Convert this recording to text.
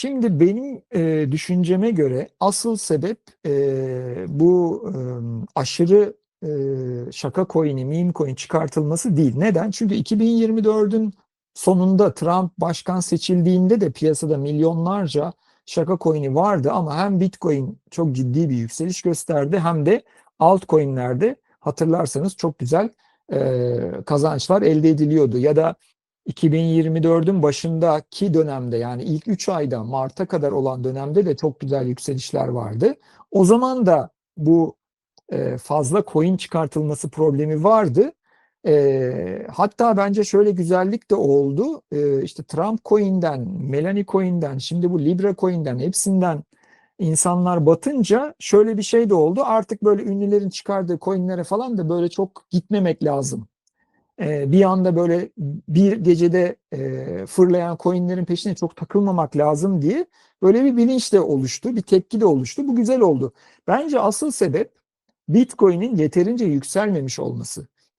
Şimdi benim e, düşünceme göre asıl sebep e, bu e, aşırı e, şaka coin'i, meme coin çıkartılması değil. Neden? Çünkü 2024'ün sonunda Trump başkan seçildiğinde de piyasada milyonlarca şaka coin'i vardı ama hem Bitcoin çok ciddi bir yükseliş gösterdi hem de altcoin'lerde hatırlarsanız çok güzel e, kazançlar elde ediliyordu. Ya da 2024'ün başındaki dönemde yani ilk 3 ayda Mart'a kadar olan dönemde de çok güzel yükselişler vardı. O zaman da bu e, fazla coin çıkartılması problemi vardı. E, hatta bence şöyle güzellik de oldu. E, işte Trump coin'den, Melanie coin'den, şimdi bu Libra coin'den hepsinden insanlar batınca şöyle bir şey de oldu. Artık böyle ünlülerin çıkardığı coin'lere falan da böyle çok gitmemek lazım. E, bir anda böyle bir gecede e, fırlayan coin'lerin peşine çok takılmamak lazım diye böyle bir bilinç de oluştu, bir tepki de oluştu. Bu güzel oldu. Bence asıl sebep Bitcoin'in yeterince yükselmemiş olması.